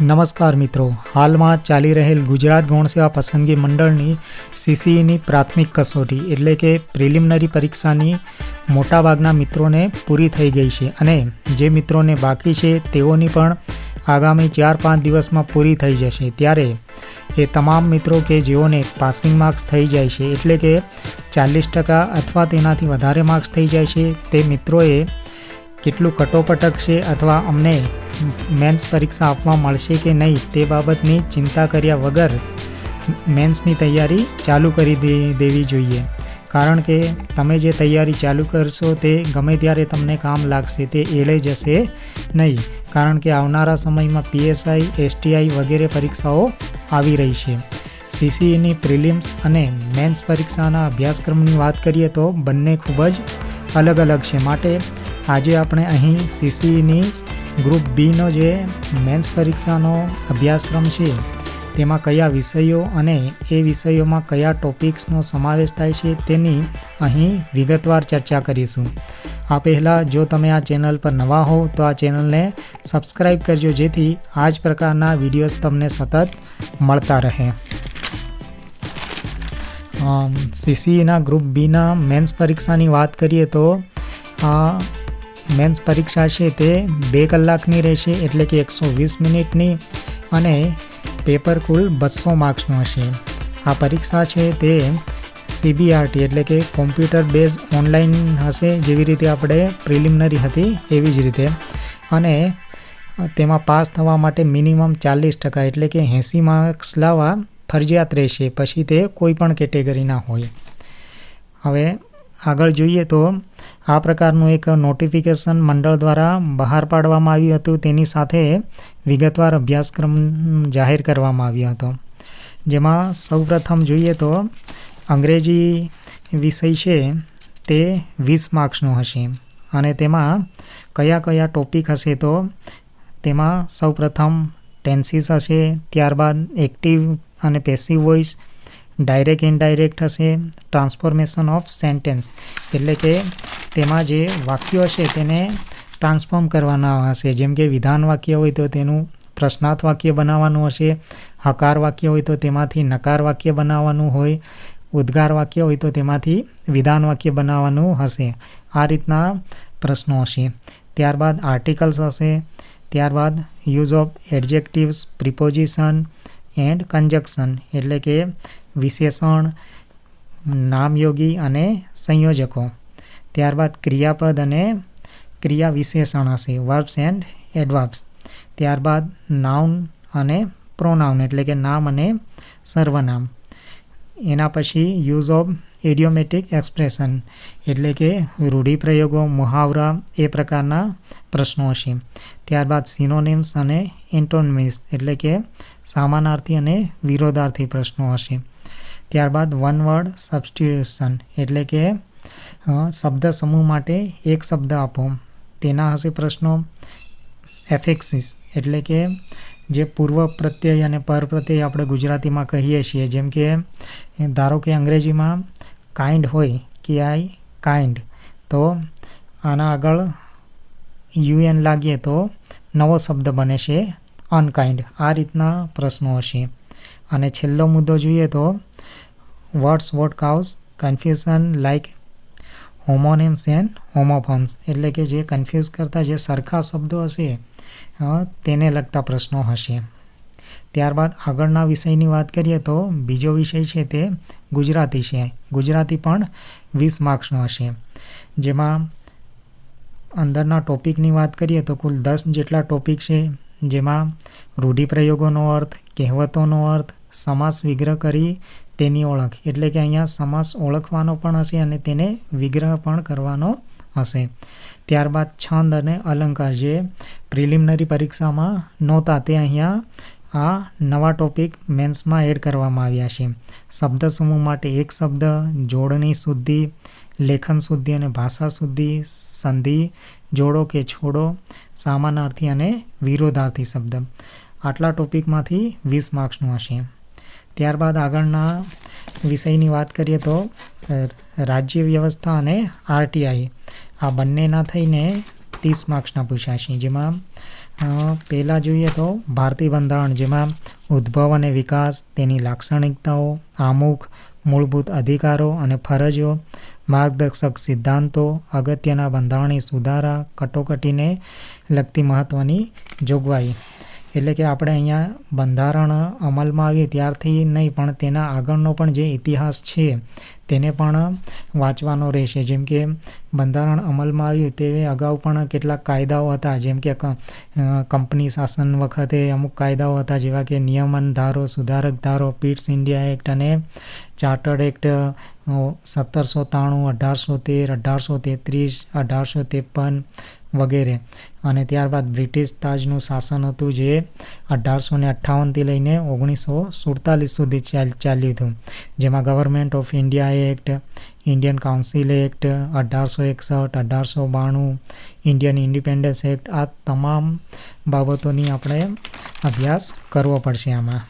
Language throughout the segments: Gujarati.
નમસ્કાર મિત્રો. હાલમાં ચાલી રહેલ ગુજરાત ગૌણ સેવા પસંદગી મંડળની સીસીઈની પ્રાથમિક કસોટી એટલે કે પ્રિલિમિનરી પરીક્ષાની મોટાભાગના મિત્રોને પૂરી થઈ ગઈ છે અને જે મિત્રોને બાકી છે તેઓની પણ આગામી ચાર પાંચ દિવસમાં પૂરી થઈ જશે. ત્યારે એ તમામ મિત્રો કે જેઓને પાસિંગ માર્ક્સ થઈ જાય છે એટલે કે ચાલીસ ટકા અથવા તેનાથી વધારે માર્ક્સ થઈ જાય છે, તે મિત્રોએ કેટલું કટોપટક છે અથવા અમને મેન્સ પરીક્ષા આપવા મળશે કે નહીં તે બાબતની ચિંતા કર્યા વગર મેન્સની તૈયારી ચાલુ કરી દેવી જોઈએ. કારણ કે તમે જે તૈયારી ચાલુ કરશો તે ગમે ત્યારે તમને કામ લાગશે, તે એળે જશે નહીં. કારણ કે આવનારા સમયમાં પીએસઆઈ, એસટીઆઈ વગેરે પરીક્ષાઓ આવી રહી છે. સીસીઈની પ્રિલિમ્સ અને મેન્સ પરીક્ષાના અભ્યાસક્રમની વાત કરીએ તો બંને ખૂબ જ અલગ અલગ છે. માટે આજે આપણે અહીં સીસીઈની ગ્રુપ બીનો જે મેન્સ પરીક્ષાનો અભ્યાસક્રમ છે, તેમાં કયા વિષયો અને એ વિષયોમાં કયા ટોપિક્સનો સમાવેશ થાય છે, તેની અહીં વિગતવાર ચર્ચા કરીશું. આ પહેલાં જો તમે આ ચેનલ પર નવા હો, તો આ ચેનલને સબસ્ક્રાઈબ કરજો, જેથી આ જ પ્રકારના વિડીયોઝ તમને સતત મળતા રહે. સીસીઈના ગ્રુપ બીના મેન્સ પરીક્ષાની વાત કરીએ તો મેન્સ પરીક્ષા છે તે બે કલાકની રહેશે એટલે કે એકસો વીસ મિનિટની અને પેપર કુલ બસો માર્ક્સનું હશે. આ પરીક્ષા છે તે સીબીઆરટી એટલે કે કોમ્પ્યુટર બેઝ ઓનલાઈન હશે જેવી રીતે આપણે પ્રિલિમિનરી હતી એવી જ રીતે. અને તેમાં પાસ થવા માટે મિનિમમ ચાલીસ ટકા એટલે કે એંસી માર્ક્સ લાવવા ફરજિયાત રહેશે, પછી તે કોઈ પણ કેટેગરીના હોય. હવે આગળ જોઈએ તો આ પ્રકારનું એક નોટિફિકેશન મંડળ દ્વારા બહાર પાડવામાં આવ્યું હતું. તેની સાથે વિગતવાર અભ્યાસક્રમ જાહેર કરવામાં આવ્યો હતો. જેમાં સૌપ્રથમ જોઈએ તો અંગ્રેજી વિષય છે તે વીસ માર્ક્સનો હશે અને તેમાં કયા કયા ટોપિક હશે તો તેમાં સૌપ્રથમ ટેન્સીસ હશે, ત્યારબાદ એક્ટિવ અને પેસિવ વોઇસ ડાયરેક્ટ ઇનડાયરેક્ટ હશે ટ્રાન્સફોર્મેશન ઓફ સેન્ટેન્સ એટલે કે તેમાં જે વાક્યો હશે તેને ટ્રાન્સફોર્મ કરવાના હશે. જેમ કે વિધાન વાક્ય હોય તો તેનું પ્રશ્નાર્થ વાક્ય બનાવવાનું હશે, હકાર વાક્ય હોય તો તેમાંથી નકાર વાક્ય બનાવવાનું હોય, ઉદ્ગાર વાક્ય હોય તો તેમાંથી વિધાન વાક્ય બનાવવાનું હશે. આ રીતના પ્રશ્નો હશે. ત્યારબાદ આર્ટિકલ્સ હશે, ત્યારબાદ use of adjectives preposition and conjunction એટલે કે વિશેષણ, નામયોગી અને સંયોજકો. ત્યારબાદ ક્રિયાપદ અને ક્રિયા વિશેષણ હશે. વર્બ્સ એન્ડ એડવર્બ્સ ત્યારબાદ નાઉન અને પ્રોનાઉન એટલે કે નામ અને સર્વનામ. એના પછી યુઝ ઓફ એડિયોમેટિક એક્સપ્રેશન એટલે કે રૂઢિપ્રયોગો, મુહાવરા, એ પ્રકારના પ્રશ્નો હશે. ત્યારબાદ સિનોનિમ્સ અને એન્ટોનમિસ એટલે કે સામાનાર્થી અને વિરોધાર્થી પ્રશ્નો હશે. ત્યારબાદ વન વર્ડ સબસ્ટિટ્યુશન એટલે કે શબ્દ સમૂહ માટે એક શબ્દ આપો. તેના હશે પ્રશ્નો એફેક્સિસ એટલે કે, જે પૂર્વ પ્રત્યય અને પર પ્રત્યય આપણે ગુજરાતીમાં કહીએ છીએ. જેમ કે, ધારો કે અંગ્રેજીમાં કાઇન્ડ હોય કે આઈ કાઇન્ડ તો આના આગળ યુએન લાગીએ તો નવો શબ્દ બને છે અનકાઇન્ડ આ રીતના પ્રશ્નો હશે. અને છેલ્લો મુદ્દો જોઈએ તો words what cause confusion like homonyms and homophones એટલે કે જે કન્ફ્યુઝ કરતા જે સરખા શબ્દો હશે તેને લગતા પ્રશ્નો હશે. ત્યારબાદ આગળના વિષયની વાત કરીએ તો બીજો વિષય છે તે ગુજરાતી છે. ગુજરાતી પણ વીસ માર્ક્સનો હશે. જેમાં અંદરના ટોપિકની વાત કરીએ તો કુલ દસ જેટલા ટોપિક છે. જેમાં રૂઢિપ્રયોગોનો અર્થ, કહેવતોનો અર્થ સમાસ વિગ્રહ કરી તેની ઓળખ. એટલે કે અહીંયા સમાસ ઓળખવાનો પણ હશે અને તેને વિગ્રહ પણ કરવાનો હશે. ત્યારબાદ છંદ અને અલંકાર જે પ્રિલિમિનરી પરીક્ષામાં નહોતા તે અહીંયા આ નવા ટોપિક મેન્સમાં એડ કરવામાં આવ્યા છે. શબ્દ સમૂહ માટે એક શબ્દ, જોડણી શુદ્ધિ, લેખન શુદ્ધિ અને ભાષા શુદ્ધિ, સંધિ, જોડો કે છોડો, સામાનાર્થી અને વિરોધાર્થી શબ્દ. આટલા ટોપિકમાંથી વીસ માર્ક્સનું હશે. ત્યારબાદ આગળના વિષયની વાત કરીએ તો રાજ્ય વ્યવસ્થા અને આરટીઆઈ. આ બંનેના થઈને ત્રીસ માર્ક્સના પૂછાશે જેમાં પહેલાં જોઈએ તો ભારતીય બંધારણ, જેમાં ઉદ્ભવ અને વિકાસ, તેની લાક્ષણિકતાઓ, આમુખ, મૂળભૂત અધિકારો અને ફરજો, માર્ગદર્શક સિદ્ધાંતો, અગત્યના બંધારણીય સુધારા, કટોકટીને લગતી મહત્ત્વની જોગવાઈ. એટલે કે આપણે અહીંયા બંધારણ અમલમાં આવ્યું ત્યારથી નહીં, પણ તેના આગળનો પણ જે ઇતિહાસ છે, તેને પણ વાંચવાનો રહેશે. જેમ કે બંધારણ અમલમાં આવ્યું તે અગાઉ પણ કેટલાક કાયદાઓ હતા. જેમ કે કંપની શાસન વખતે અમુક કાયદાઓ હતા, જેવા કે નિયમન ધારો, સુધારક ધારો, પીટ્સ ઇન્ડિયા એક્ટ અને ચાર્ટર્ડ એક્ટ સત્તરસો ત્રાણું, અઢારસો તેર, અઢારસો તેત્રીસ, અઢારસો ત્રેપન વગેરે. અને ત્યારબાદ બ્રિટિશ તાજનું શાસન હતું જે અઢારસો ને અઠ્ઠાવનથી લઈને ઓગણીસો સુડતાલીસ સુધી ચાલ, ચાલ્યું હતું. જેમાં government of India act Indian council act અઢારસો એકસઠ, અઢારસો બાણું ઇન્ડિયન ઇન્ડિપેન્ડન્સ એક્ટ આ તમામ બાબતોની આપણે અભ્યાસ કરવો પડશે આમાં.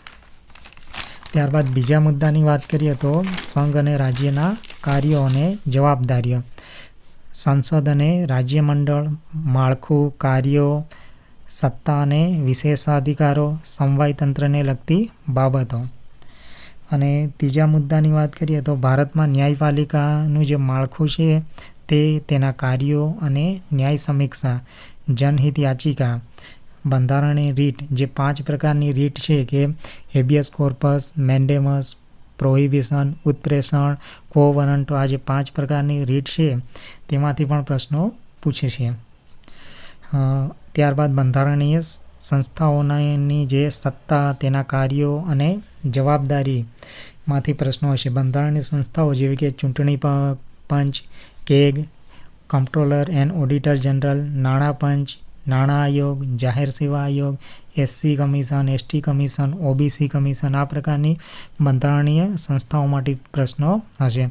ત્યારબાદ બીજા મુદ્દાની વાત કરીએ તો સંઘ અને રાજ્યના કાર્યો અને જવાબદારીઓ. સંસદ અને રાજ્યમંડળ, માળખું, કાર્યો, સત્તા અને વિશેષાધિકારો સમવાય તંત્રને લગતી બાબતો. અને ત્રીજા મુદ્દાની વાત કરીએ તો ભારતમાં ન્યાયપાલિકાનું જે માળખું છે તે તેના કાર્યો અને ન્યાય સમીક્ષા, જનહિત યાચિકા બંધારણીય રીટ, જે પાંચ પ્રકારની રીટ છે કે હેબિયસ કોર્પસ, મેન્ડેમસ પ્રોહિબિશન, ઉત્પ્રેષણ કોવરંટો આ જે પાંચ પ્રકારની રીટ છે, તેમાંથી પણ પ્રશ્નો પૂછે છે. ત્યારબાદ બંધારણીય સંસ્થાઓની જે સત્તા, તેના કાર્યો અને જવાબદારીમાંથી પ્રશ્નો હશે. બંધારણીય સંસ્થાઓ જેવી કે ચૂંટણી પંચ, CAG, controller and auditor general, નાણાં પંચ, નાણાં આયોગ, જાહેર સેવા આયોગ SC commission, ST commission, OBC commission આ પ્રકારની બંધારણીય સંસ્થાઓ માટે પ્રશ્નો હશે.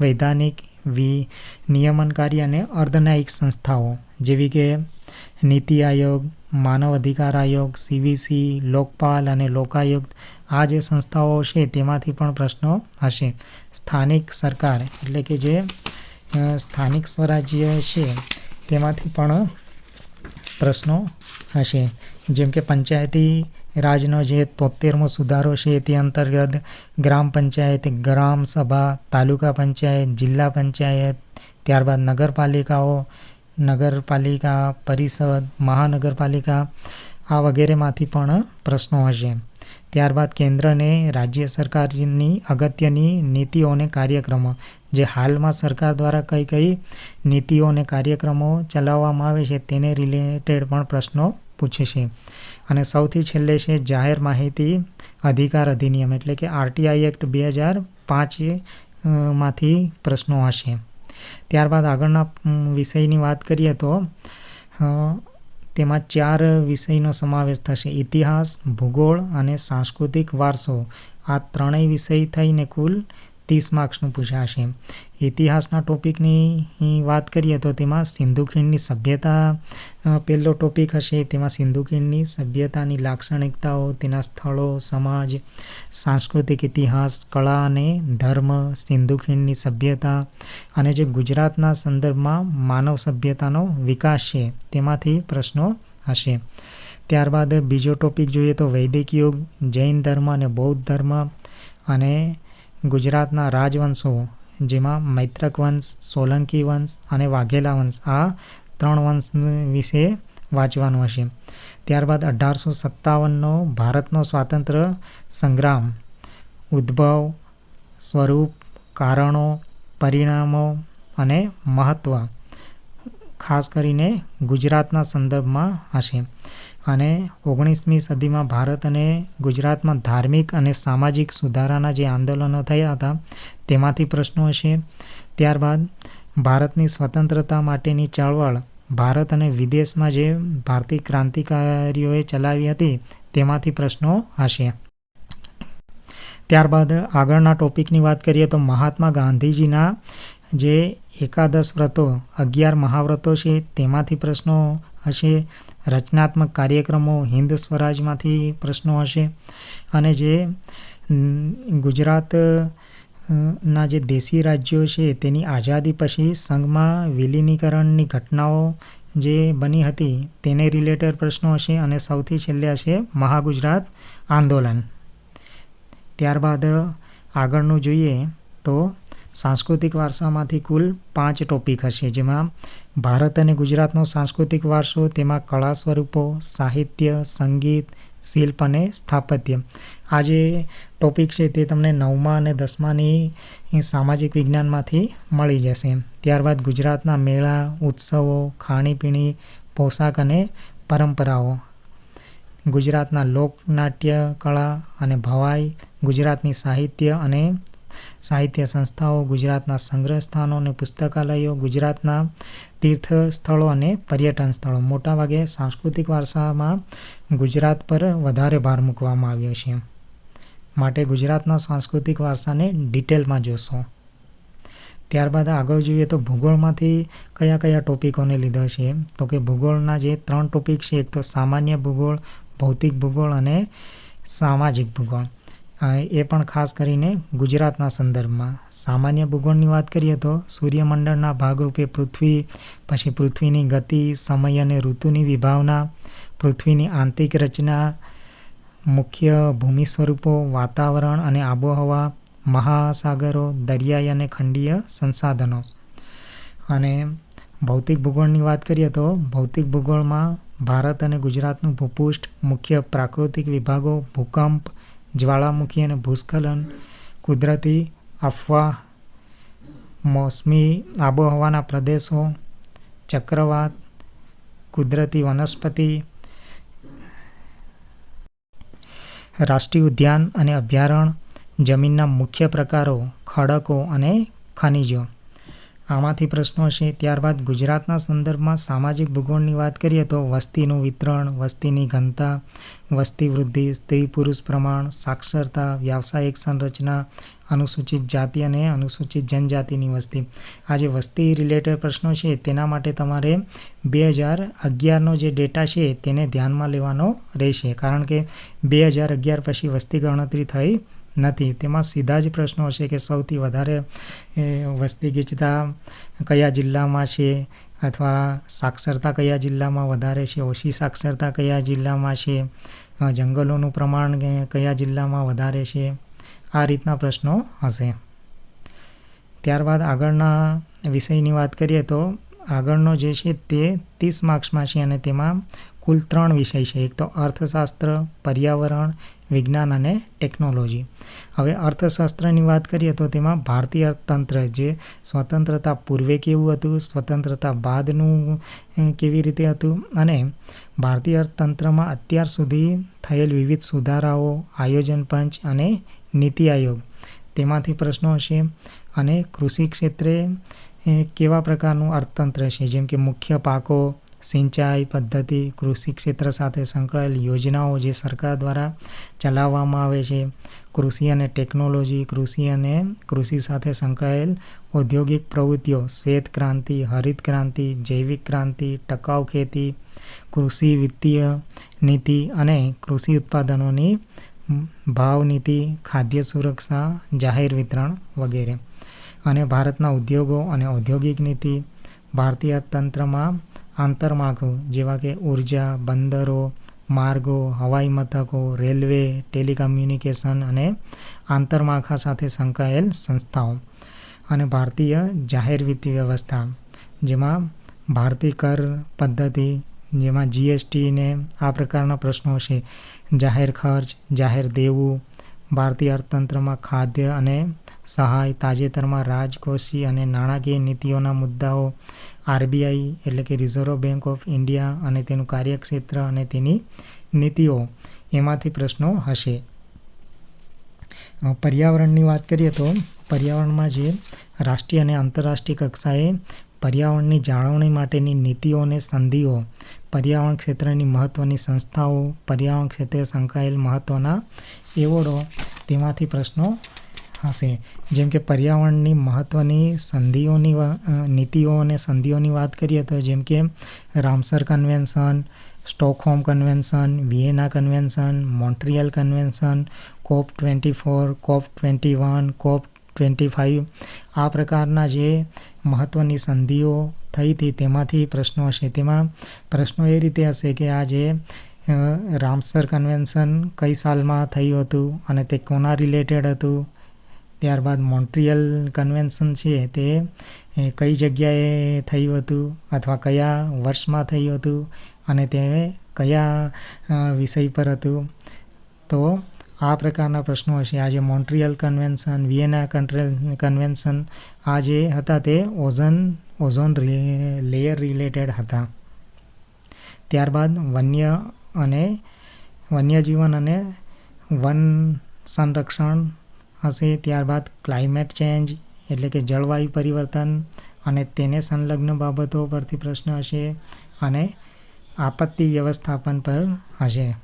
વૈધાનિક વી નિયમનકારી અને અર્ધન્યાયિક સંસ્થાઓ જેવી કે નીતિ આયોગ, માનવ અધિકાર આયોગ, સીવીસી, લોકપાલ અને લોકાયુક્ત આ જે સંસ્થાઓ છે તેમાંથી પણ પ્રશ્નો હશે. સ્થાનિક સરકાર એટલે કે જે સ્થાનિક સ્વરાજ્ય છે તેમાંથી પણ પ્રશ્નો હશે. જેમ કે પંચાયતી રાજનો જે તોતેરમો સુધારો છે તે અંતર્ગત ગ્રામ પંચાયત, ગ્રામ સભા, તાલુકા પંચાયત, જિલ્લા પંચાયત, ત્યારબાદ નગરપાલિકાઓ, નગરપાલિકા પરિષદ, મહાનગરપાલિકા આ વગેરેમાંથી પણ પ્રશ્નો હશે. ત્યારબાદ કેન્દ્રને રાજ્ય સરકારની અગત્યની નીતિઓ અને કાર્યક્રમો. જે હાલમાં સરકાર દ્વારા કઈ કઈ નીતિઓ અને કાર્યક્રમો ચલાવવામાં આવે છે તેને રિલેટેડ પણ પ્રશ્નો પૂછે છે. અને સૌથી છેલ્લે છે જાહેર માહિતી અધિકાર અધિનિયમ, એટલે કે આરટીઆઈ એક્ટ બે હજાર પાંચમાંથી પ્રશ્નો હશે. ત્યારબાદ આગળના વિષયની વાત કરીએ તો તેમાં ચાર વિષયનો સમાવેશ થશે. ઇતિહાસ, ભૂગોળ અને સાંસ્કૃતિક વારસો. આ ત્રણેય વિષય થઈને કુલ ત્રીસ માર્ક્સનું પૂછાશે. ઇતિહાસના ટોપિકની વાત કરીએ તો તેમાં સિંધુ ખીણની સભ્યતા પહેલો ટોપિક હશે. તેમાં સિંધુ ખીણની સભ્યતાની લાક્ષણિકતાઓ, તેના સ્થળો, સમાજ, સાંસ્કૃતિક ઇતિહાસ, કળા અને ધર્મ સિંધુ ખીણની સભ્યતા અને જે ગુજરાતના સંદર્ભમાં માનવ સભ્યતાનો વિકાસ છે, તેમાંથી પ્રશ્નો હશે. ત્યારબાદ બીજો ટોપિક જોઈએ તો વૈદિક યુગ, જૈન ધર્મ અને બૌદ્ધ ધર્મ અને ગુજરાતના રાજવંશો, જેમાં મૈત્રક વંશ, સોલંકી વંશ અને વાઘેલા વંશ, આ ત્રણ વંશ વિશે વાંચવાનું હશે. ત્યારબાદ અઢારસો સત્તાવનનો ભારતનો સ્વાતંત્ર્ય સંગ્રામ. ઉદ્ભવ, સ્વરૂપ, કારણો, પરિણામો અને મહત્ત્વ ખાસ કરીને ગુજરાતના સંદર્ભમાં હશે. અને ઓગણીસમી સદીમાં ભારત અને ગુજરાતમાં ધાર્મિક અને સામાજિક સુધારાના જે આંદોલનો થયા હતા, તેમાંથી પ્રશ્નો હશે. ત્યારબાદ, ભારતની સ્વતંત્રતા માટેની ચળવળ ભારત અને વિદેશમાં જે ભારતીય ક્રાંતિકારીઓએ ચલાવી હતી, તેમાંથી પ્રશ્નો હશે. ત્યારબાદ, આગળના ટોપિકની વાત કરીએ તો મહાત્મા ગાંધીજીના જે એકાદશ વ્રતો, અગિયાર મહાવ્રતો છે, તેમાંથી પ્રશ્નો હશે. રચનાત્મક કાર્યક્રમો હિન્દ સ્વરાજમાંથી પ્રશ્નો હશે. અને જે ગુજરાત ના જે દેશી રાજ્યો છે, તેની આઝાદી પછી સંઘમાં વિલીનીકરણની ઘટનાઓ જે બની હતી, તેને રિલેટેડ પ્રશ્નો હશે અને સૌથી છેલ્લે હશે મહાગુજરાત આંદોલન. ત્યારબાદ આગળનું જોઈએ તો સાંસ્કૃતિક વારસામાંથી કુલ પાંચ ટોપિક હશે. જેમાં ભારત અને ગુજરાતનો સાંસ્કૃતિક વારસો, તેમાં કળા સ્વરૂપો, સાહિત્ય, સંગીત, શિલ્પ અને સ્થાપત્ય. આ જે ટોપિક છે તે તમને નવમા અને દસમાની સામાજિક વિજ્ઞાનમાંથી મળી જશે. ત્યારબાદ ગુજરાતના મેળા, ઉત્સવો, ખાણીપીણી, પોશાક અને પરંપરાઓ. ગુજરાતના લોકનાટ્ય કળા અને ભવાઈ, ગુજરાતની સાહિત્ય અને સાહિત્ય સંસ્થાઓ, ગુજરાતના સંગ્રહ સ્થાનો અને પુસ્તકાલયો, ગુજરાતના તીર્થ સ્થળો અને પર્યટન સ્થળો. મોટાભાગે સાંસ્કૃતિક વારસામાં ગુજરાત પર વધારે ભાર મૂકવામાં આવ્યો છે. માટે ગુજરાતના સાંસ્કૃતિક વારસાને ડિટેલમાં જોશો. ત્યારબાદ આગળ જોઈએ તો ભૂગોળમાંથી કયા કયા ટોપિકોને લીધા છે. તો કે ભૂગોળના જે ત્રણ ટોપિક છે, એક તો સામાન્ય ભૂગોળ, ભૌતિક ભૂગોળ અને સામાજિક ભૂગોળ. એ પણ ખાસ કરીને ગુજરાતના સંદર્ભમાં. સામાન્ય ભૂગોળની વાત કરીએ તો સૂર્યમંડળના ભાગરૂપે પૃથ્વી, પછી પૃથ્વીની ગતિ, સમય અને ઋતુની વિભાવના, પૃથ્વીની આંતરિક રચના, મુખ્ય ભૂમિ સ્વરૂપો, વાતાવરણ અને આબોહવા, મહાસાગરો, દરિયાઈ અને ખંડીય સંસાધનો. અને ભૌતિક ભૂગોળની વાત કરીએ તો ભૌતિક ભૂગોળમાં ભારત અને ગુજરાતનું ભૂપૃષ્ઠ મુખ્ય પ્રાકૃતિક વિભાગો, ભૂકંપ જ્વાળામુખી અને ભૂસ્ખલન કુદરતી અફવા, મોસમી આબોહવાના પ્રદેશો, ચક્રવાત, કુદરતી વનસ્પતિ, રાષ્ટ્રીય ઉદ્યાન અને અભયારણ્ય, જમીનના મુખ્ય પ્રકારો, ખડકો અને ખનિજો. આમાંથી પ્રશ્નો છે ત્યારબાદ ગુજરાતના સંદર્ભમાં સામાજિક ભૂગોળની વાત કરીએ તો વસ્તીનું વિતરણ, વસ્તીની ઘનતા, વસ્તી વૃદ્ધિ, સ્ત્રી પુરુષ પ્રમાણ, સાક્ષરતા, વ્યાવસાયિક સંરચના, અનુસૂચિત જાતિ અને અનુસૂચિત જનજાતિની વસ્તી. આ જે વસ્તી રિલેટેડ પ્રશ્નો છે. તેના માટે તમારે બે હજાર અગિયારનો જે ડેટા છે તેને ધ્યાનમાં લેવાનો રહેશે. કારણ કે બે હજાર અગિયાર પછી વસ્તી ગણતરી થઈ નથી. તેમાં સીધા જ પ્રશ્નો હશે કે સૌથી વધારે વસ્તી ગીચતા કયા જિલ્લામાં છે અથવા સાક્ષરતા કયા જિલ્લામાં વધારે છે? ઓછી સાક્ષરતા કયા જિલ્લામાં છે? જંગલોનું પ્રમાણ કયા જિલ્લામાં વધારે છે? આ રીતના પ્રશ્નો હશે. ત્યારબાદ આગળના વિષયની વાત કરીએ તો આગળનો જે છે તે ત્રીસ માર્ક્સમાં છે અને તેમાં કુલ ત્રણ વિષય છે. એક તો અર્થશાસ્ત્ર, પર્યાવરણ વિજ્ઞાન અને ટેકનોલોજી હવે અર્થશાસ્ત્રની વાત કરીએ તો તેમાં ભારતીય અર્થતંત્ર જે સ્વતંત્રતા પૂર્વે કેવું હતું, સ્વતંત્રતા બાદનું કેવી રીતે હતું અને ભારતીય અર્થતંત્રમાં અત્યાર સુધી થયેલ વિવિધ સુધારાઓ, આયોજન પંચ અને નીતિ આયોગ. તેમાંથી પ્રશ્નો હશે, અને કૃષિ ક્ષેત્રે કેવા પ્રકારનું અર્થતંત્ર છે? જેમ કે મુખ્ય પાકો સિંચાઈ પદ્ધતિ, કૃષિ ક્ષેત્ર સાથે સંકળાયેલ યોજનાઓ જે સરકાર દ્વારા ચલાવવામાં આવે છે. કૃષિ અને ટેકનોલોજી, કૃષિ અને કૃષિ સાથે સંકળાયેલ ઔદ્યોગિક પ્રવૃત્તિઓ, શ્વેત ક્રાંતિ, હરિત ક્રાંતિ, જૈવિક ક્રાંતિ, ટકાઉ ખેતી, કૃષિ વિત્તીય નીતિ અને કૃષિ ઉત્પાદનોની ભાવ નીતિ ખાદ્ય સુરક્ષા, જાહેર વિતરણ વગેરે. અને ભારતના ઉદ્યોગો અને ઔદ્યોગિક નીતિ ભારતીય અર્થતંત્રમાં આંતરમાળખું જેવા કે ઊર્જા, બંદરો, માર્ગો, હવાઈ મથકો, રેલવે, ટેલિકમ્યુનિકેશન અને આંતરમાળખા સાથે સંકળાયેલ સંસ્થાઓ અને ભારતીય જાહેર વિત્ત વ્યવસ્થા, જેમાં ભારતીય કર પદ્ધતિ, જેમાં જીએસટીને આ પ્રકારના પ્રશ્નો છે. જાહેર ખર્ચ, જાહેર દેવું, ભારતીય અર્થતંત્રમાં ખાદ્ય અને સહાય, તાજેતરમાં રાજકોષી અને નાણાકીય નીતિઓના મુદ્દાઓ આરબીઆઈ એટલે કે રિઝર્વ બેંક ઓફ ઇન્ડિયા અને તેનું કાર્યક્ષેત્ર અને તેની નીતિઓ એમાંથી પ્રશ્નો હશે. પર્યાવરણની વાત કરીએ તો પર્યાવરણમાં જે રાષ્ટ્રીય અને આંતરરાષ્ટ્રીય કક્ષાએ પર્યાવરણની જાળવણી માટેની નીતિઓ અને સંધિઓ, પર્યાવરણ ક્ષેત્રની મહત્ત્વની સંસ્થાઓ, પર્યાવરણ ક્ષેત્રે સંકળાયેલ મહત્ત્વના એવોર્ડો, તેમાંથી પ્રશ્નો હશે. જેમ કે પર્યાવરણની મહત્ત્વની સંધિઓની નીતિઓ અને સંધિઓની વાત કરીએ તો જેમ કે Ramsar convention, Stockholm convention, Vienna convention, Montreal convention, COP twenty four, COP twenty one, COP twenty five આ પ્રકારના જે મહત્ત્વની સંધિઓ થઈ હતી તેમાંથી પ્રશ્નો હશે. તેમાં પ્રશ્નો એ રીતે હશે કે આ જે રામસર કન્વેન્શન કઈ સાલમાં થયું હતું અને તે કોના રિલેટેડ હતું? ત્યારબાદ મોન્ટ્રિયલ કન્વેન્શન છે, તે કઈ જગ્યાએ થયું હતું અથવા કયા વર્ષમાં થયું હતું અને તે કયા વિષય પર હતું? તો આ પ્રકારના પ્રશ્નો હશે. આજે મોન્ટ્રિયલ કન્વેન્શન, વિયેના કન્વેન્શન આ જે હતા તે ઓઝન, ઓઝોન લેયર રિલેટેડ હતા. ત્યારબાદ વન્ય અને વન્યજીવન અને વન સંરક્ષણ હશે ત્યારબાદ ક્લાઇમેટ ચેન્જ એટલે કે જળવાયુ પરિવર્તન અને તેને સંલગ્ન બાબતો પરથી પ્રશ્ન હશે અને આપત્તિ વ્યવસ્થાપન પર હશે.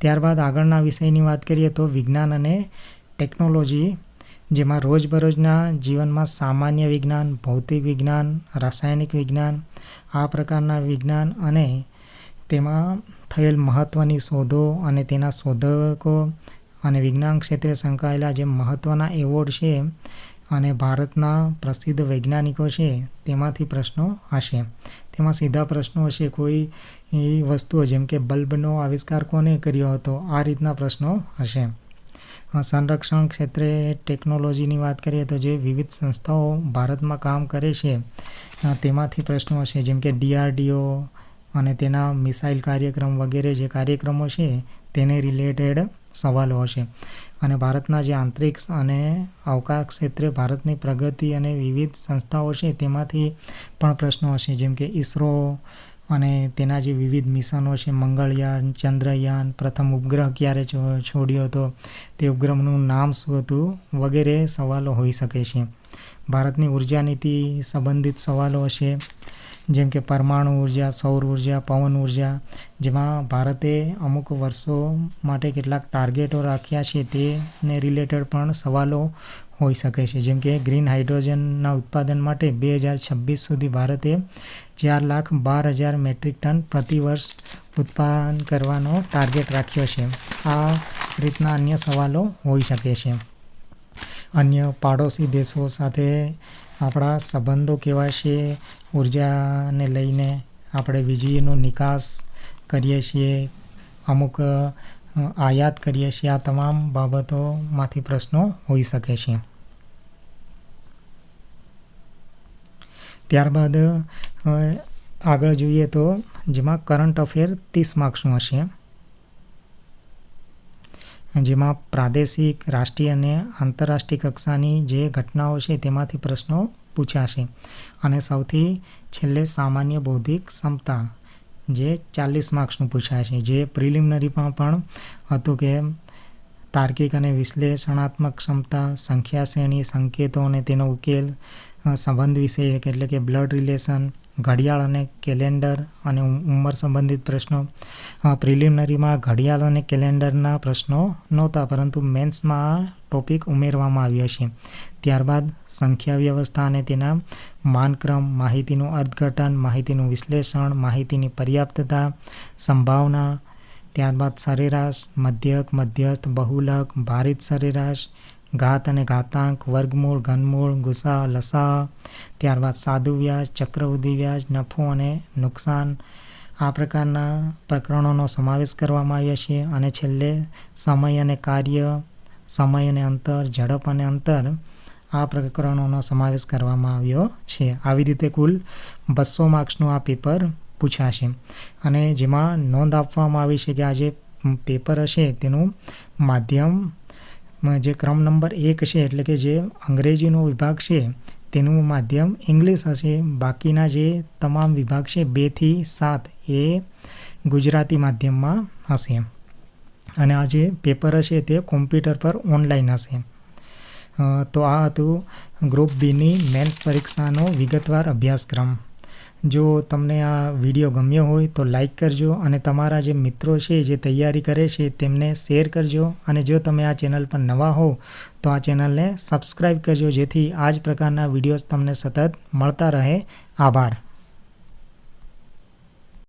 ત્યારબાદ આગળના વિષયની વાત કરીએ તો વિજ્ઞાન અને ટેકનોલોજી જેમાં રોજબરોજના જીવનમાં સામાન્ય વિજ્ઞાન, ભૌતિક વિજ્ઞાન, રાસાયણિક વિજ્ઞાન, આ પ્રકારના વિજ્ઞાન અને તેમાં થયેલ મહત્ત્વની શોધો અને તેના શોધકો અને વિજ્ઞાન ક્ષેત્રે સંકળાયેલા જે મહત્ત્વના એવોર્ડ છે અને ભારતના પ્રસિદ્ધ વૈજ્ઞાનિકો છે, તેમાંથી પ્રશ્નો હશે. તેમાં સીધા પ્રશ્નો હશે. કોઈ વસ્તુઓ, જેમ કે બલ્બનો આવિષ્કાર કોને કર્યો હતો? આ રીતના પ્રશ્નો હશે. સંરક્ષણ ક્ષેત્રે ટેકનોલોજીની વાત કરીએ તો જે વિવિધ સંસ્થાઓ ભારતમાં કામ કરે છે, તેમાંથી પ્રશ્નો હશે. જેમ કે ડીઆરડીઓ અને તેના મિસાઇલ કાર્યક્રમ વગેરે જે કાર્યક્રમો છે, તેને રિલેટેડ સવાલો હશે. અને ભારતના જે આંતરિક્ષ અને અવકાશ ક્ષેત્રે ભારતની પ્રગતિ અને વિવિધ સંસ્થાઓ છે, તેમાંથી પણ પ્રશ્નો હશે. જેમ કે ઈસરો અને તેના જે વિવિધ મિશનો છે, મંગળયાન, ચંદ્રયાન, પ્રથમ ઉપગ્રહ ક્યારે છોડ્યો હતો, તે ઉપગ્રહનું નામ શું હતું વગેરે સવાલો હોઈ શકે છે. ભારતની ઊર્જા નીતિ સંબંધિત સવાલો હશે. જેમ કે પરમાણુ ઊર્જા, સૌર ઊર્જા, પવન ઊર્જા, જેમાં ભારતે અમુક વર્ષો માટે કેટલાક ટાર્ગેટો રાખ્યા છે તેને રિલેટેડ પણ સવાલો હોઈ શકે છે. જેમ કે ગ્રીન હાઇડ્રોજનના ઉત્પાદન માટે બે હજાર છવ્વીસ સુધી ભારતે ચાર લાખ બાર હજાર મેટ્રિક ટન પ્રતિ વર્ષ ઉત્પાદન કરવાનો ટાર્ગેટ રાખ્યો છે. આ રીતના અન્ય સવાલો હોઈ શકે છે. અન્ય પાડોશી દેશો સાથે આપણા સંબંધો કેવા છે, ઉર્જાને લઈને આપણે વીજળીનો નિકાસ કરીએ છીએ, અમુક આયાત કરીએ છીએ, આ તમામ બાબતોમાંથી પ્રશ્નો હોઈ શકે છે. ત્યારબાદ આગળ જોઈએ તો જેમાં કરંટ અફેર ત્રીસ માર્ક્સનું હશે. જેમાં પ્રાદેશિક, રાષ્ટ્રીય અને આંતરરાષ્ટ્રીય કક્ષાની જે ઘટનાઓ છે તેમાંથી પ્રશ્નો પૂછાશે. અને સૌથી છેલ્લે સામાન્ય બૌદ્ધિક ક્ષમતા, જે ચાલીસ માર્ક્સનું પૂછાય છે જે પ્રિલિમિનરીમાં પણ હતું કે તાર્કિક અને વિશ્લેષણાત્મક ક્ષમતા સંખ્યા શ્રેણી સંકેતો અને તેનો ઉકેલ સંબંધ વિષયક એટલે કે બ્લડ રિલેશન ઘડિયાળ અને કેલેન્ડર અને ઉંમર સંબંધિત પ્રશ્નો. પ્રિલિમિનરીમાં ઘડિયાળ અને કેલેન્ડરના પ્રશ્નો નહોતા, પરંતુ મેન્સમાં આ ટોપિક ઉમેરવામાં આવ્યો છે. ત્યારબાદ સંખ્યા વ્યવસ્થા અને તેના માનક્રમ, માહિતીનું અર્થઘટન, માહિતીનું વિશ્લેષણ, માહિતીની પર્યાપ્તતા, સંભાવના, ત્યારબાદ સરેરાશ, મધ્યક, મધ્યસ્થ, બહુલક, ભારિત સરેરાશ ઘાત અને ઘાતાંક, વર્ગમૂળ, ઘનમૂળ, ગુસા, લસા, ત્યારબાદ સાદુ વ્યાજ ચક્રવૃદ્ધિ વ્યાજ, નફો અને નુકસાન આ પ્રકારના પ્રકરણોનો સમાવેશ કરવામાં આવ્યો છે. અને છેલ્લે સમય અને કાર્ય, સમય અને અંતર, ઝડપ અને અંતર આ પ્રકરણોનો સમાવેશ કરવામાં આવ્યો છે. આવી રીતે કુલ બસો માર્ક્સનું આ પેપર પૂછાશે. અને જેમાં નોંધ આપવામાં આવી છે કે આ જે પેપર હશે તેનું માધ્યમ જે ક્રમ નંબર એક છે, એટલે કે જે અંગ્રેજીનો વિભાગ છે, તેનું માધ્યમ ઇંગ્લિશ હશે. બાકીના જે તમામ વિભાગ છે બેથી સાત એ ગુજરાતી માધ્યમમાં હશે. અને આ જે પેપર હશે, તે કોમ્પ્યુટર પર ઓનલાઈન હશે. તો આ હતું ગ્રુપ બીની મેન્સ પરીક્ષાનો વિગતવાર અભ્યાસક્રમ. જો તમને આ વીડિયો ગમ્યો હોય તો લાઈક કરજો અને તમારા જે મિત્રો છે, જે તૈયારી કરે છે, તેમને શેર કરજો. અને જો તમે આ ચેનલ પર નવા હો તો આ ચેનલને સબસ્ક્રાઈબ કરજો, જેથી આ જ પ્રકારના વિડીયોઝ તમને સતત મળતા રહે. આભાર.